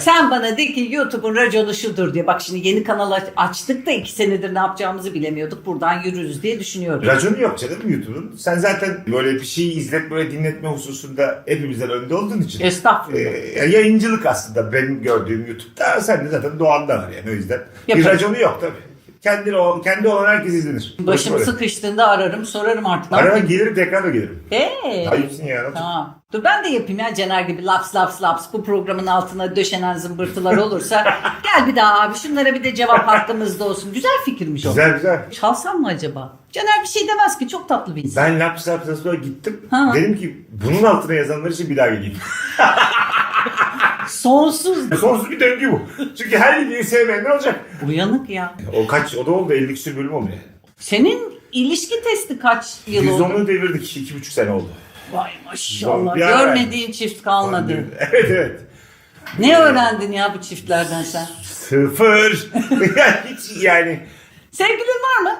Sen bana de ki YouTube'un raconu şudur diye. Bak şimdi yeni kanal aç- açtık da iki senedir ne yapacağımızı bilemiyorduk. Buradan yürürüz diye düşünüyorum. Raconu yok canım YouTube'un. Sen zaten böyle bir şeyi izletme dinletme hususunda hepimizden önde olduğun için. Estağfurullah. Ee, yayıncılık aslında benim gördüğüm YouTube'da sen de zaten doğanda var yani o yüzden. Bir Yaparım. raconu yok tabii. Kendi, o, kendi olan herkes izlenir. Başım Böyle. sıkıştığında ararım sorarım artık. Yapayım? gelirim tekrar da gelirim. Hey. Ayıpsın ya. Tamam. Dur ben de yapayım ya Cener gibi laps laps laps bu programın altına döşenen zımbırtılar olursa gel bir daha abi şunlara bir de cevap hakkımızda olsun. Güzel fikirmiş o. Güzel güzel. Çalsam mı acaba? Caner bir şey demez ki çok tatlı bir insan. Ben laps laps'a sonra gittim. Ha. Dedim ki bunun altına yazanlar için bir daha geleyim. Sonsuz Sonsuz bir döngü bu. Çünkü her videoyu sevmeyen ne olacak? uyanık ya. O kaç, o da oldu 50 küsur bölüm oldu yani. Senin ilişki testi kaç yıl Biz oldu? onu devirdik. iki buçuk sene oldu. Vay maşallah. Bir ara- Görmediğin çift kalmadı. Evet evet. Ne öğrendin ya bu çiftlerden sen? Sıfır. hiç yani. Sevgilin var mı?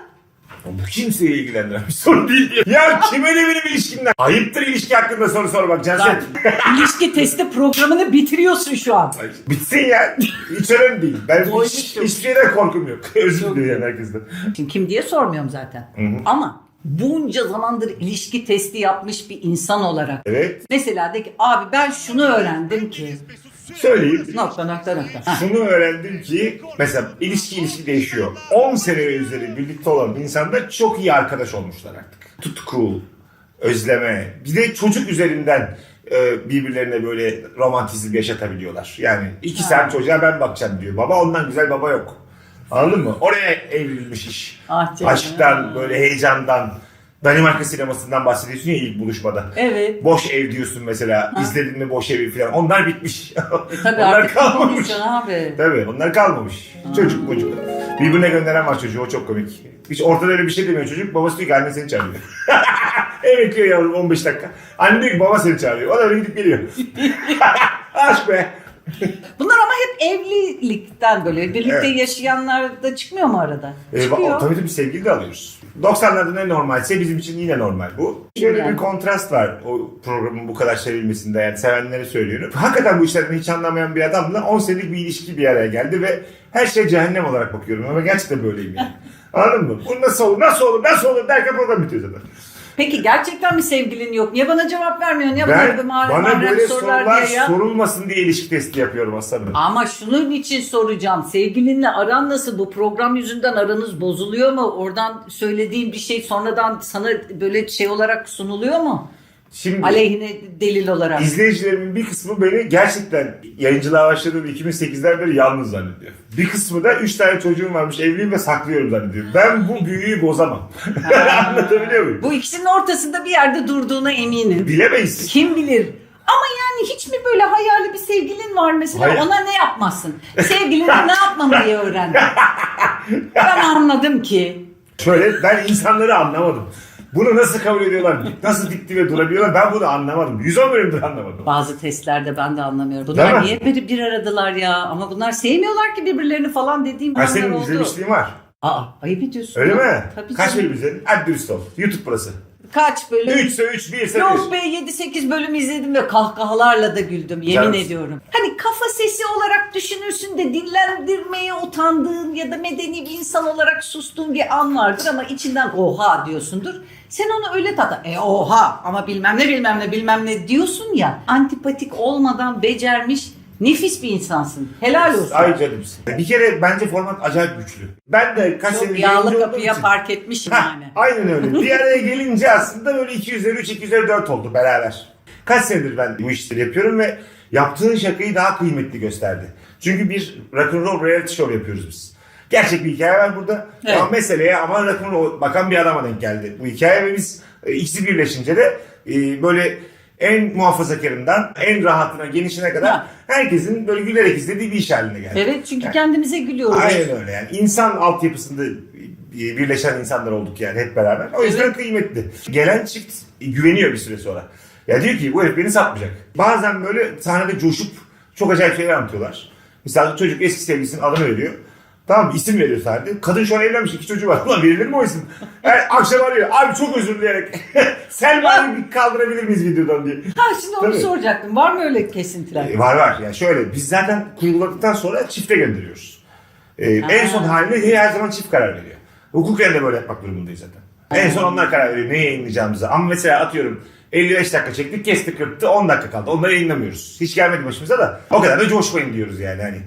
Bu kimseye ilgilendiren bir soru değil. Ya kime ne benim ilişkimden? Ayıptır ilişki hakkında soru sormak Cansen. Lan, ilişki testi programını bitiriyorsun şu an. Ay, Bitsin ya. Hiç önemli değil. Ben hiç, Doymuşum. hiçbir şeyden korkum yok. Özür dilerim herkesten. Şimdi kim diye sormuyorum zaten. Ama bunca zamandır ilişki testi yapmış bir insan olarak. Evet. Mesela de ki abi ben şunu öğrendim ki. Söyleyeyim. Nokta nokta nokta. Şunu öğrendim ki mesela ilişki ilişki değişiyor. 10 sene ve üzeri birlikte olan insanlar çok iyi arkadaş olmuşlar artık. Tutku, özleme, bir de çocuk üzerinden e, birbirlerine böyle romantizm yaşatabiliyorlar. Yani iki sen çocuğa ben bakacağım diyor. Baba ondan güzel baba yok. Anladın mı? Oraya evrilmiş iş. Ah canım. Aşktan, böyle heyecandan. Danimarka sinemasından bahsediyorsun ya ilk buluşmada. Evet. Boş ev diyorsun mesela. İzledin mi boş evi falan. Onlar bitmiş. E Tabii Onlar artık kalmamış. abi. Tabii onlar kalmamış. Çocuk çocuk. Birbirine gönderen var çocuğu o çok komik. Hiç ortada öyle bir şey demiyor çocuk. Babası diyor ki anne seni çağırıyor. Ev bekliyor yavrum 15 dakika. Anne diyor ki baba seni çağırıyor. O da öyle gidip geliyor. Aşk be. Bunlar ama hep evlilikten böyle birlikte Evet. yaşayanlar da çıkmıyor mu arada? Ee, Çıkıyor. tabii tabii sevgili de alıyoruz. 90'larda ne normalse bizim için yine normal bu. Şöyle Yani. bir kontrast var o programın bu kadar sevilmesinde yani sevenlere söylüyorum. Hakikaten bu işlerden hiç anlamayan bir adamla 10 senelik bir ilişki bir araya geldi ve her şey cehennem olarak bakıyorum ama gerçekten böyleyim yani. Anladın mı? Bu nasıl olur, nasıl olur, nasıl olur derken program bitiyor zaten. Peki gerçekten mi sevgilin yok? Niye bana cevap vermiyorsun? Niye bana böyle bana böyle sorular sorular diye ya? sorulmasın diye ilişki testi yapıyorum aslanım. Ama şunun için soracağım. Sevgilinle aran nasıl? Bu program yüzünden aranız bozuluyor mu? Oradan söylediğin bir şey sonradan sana böyle şey olarak sunuluyor mu? Şimdi Aleyhine delil olarak. İzleyicilerimin bir kısmı beni gerçekten yayıncılığa başladığım 2008'den beri yalnız zannediyor. Bir kısmı da 3 tane çocuğum varmış evliyim ve saklıyorum zannediyor. Ben bu büyüyü bozamam. Anlatabiliyor muyum? Bu ikisinin ortasında bir yerde durduğuna eminim. Bilemeyiz. Kim bilir? Ama yani hiç mi böyle hayali bir sevgilin var mesela Hayır. ona ne yapmasın? Sevgiline ne yapmamayı öğrendin? Ben anladım ki. Şöyle ben insanları anlamadım. Bunu nasıl kabul ediyorlar? Nasıl dikti ve durabiliyorlar? Ben bunu anlamadım. 110 bölümdür anlamadım. Bazı testlerde ben de anlamıyorum. Bunlar niye bir, bir aradalar ya? Ama bunlar sevmiyorlar ki birbirlerini falan dediğim Ben anlar senin oldu. izlemişliğin var. Aa ayıp ediyorsun. Öyle ya. mi? Tabii Kaç canım. bölüm izledin? Hadi dürüst ol. YouTube burası. Kaç bölüm? 3 ise 3, 1 ise Yok 1. be 7-8 bölüm izledim ve kahkahalarla da güldüm yemin Canım. ediyorum. Hani kafa sesi olarak düşünürsün de dinlendirmeye utandığın ya da medeni bir insan olarak sustuğun bir an vardır ama içinden oha diyorsundur. Sen onu öyle tada e oha ama bilmem ne bilmem ne bilmem ne diyorsun ya antipatik olmadan becermiş nefis bir insansın. Helal olsun. Ay canımsın. Bir kere bence format acayip güçlü. Ben de kaç Çok senedir yağlı yayıncı olduğum kapıya için- park etmişim Hah, yani. Aynen öyle. Bir araya gelince aslında böyle 2 üzeri 3, 2 üzeri 4 oldu beraber. Kaç senedir ben bu işleri yapıyorum ve yaptığın şakayı daha kıymetli gösterdi. Çünkü bir rock'n'roll reality show yapıyoruz biz. Gerçek bir hikaye var burada. Evet. Ama meseleye ama rock'n'roll bakan bir adama denk geldi bu hikaye ve biz e, ikisi birleşince de e, böyle en muhafazakarından en rahatına genişine kadar Ha. herkesin böyle gülerek izlediği bir iş haline geldi. Evet çünkü kendimize gülüyoruz. Aynen öyle yani. İnsan altyapısında birleşen insanlar olduk yani hep beraber. O yüzden Evet. kıymetli. Gelen çift güveniyor bir süre sonra. Ya diyor ki bu herif beni satmayacak. Bazen böyle sahnede coşup çok acayip şeyler anlatıyorlar. Mesela çocuk eski sevgilisinin adını veriyor. Tamam mı? İsim veriyor sahnede. Kadın şu an evlenmiş iki çocuğu var. Ulan verilir mi o isim? Her akşam arıyor. Abi çok özür dileyerek. Selma'yı bir kaldırabilir miyiz videodan diye. Ha şimdi onu Tabii. soracaktım. Var mı öyle kesintiler? E, var var. Yani şöyle biz zaten kurguladıktan sonra çifte gönderiyoruz. E, en son haline her zaman çift karar veriyor. Hukuken de böyle yapmak durumundayız zaten. En son onlar karar veriyor neyi yayınlayacağımızı. Ama mesela atıyorum 55 dakika çektik kestik kırptı 10 dakika kaldı. Onları yayınlamıyoruz. Hiç gelmedi başımıza da. O kadar da coşmayın diyoruz yani. Hani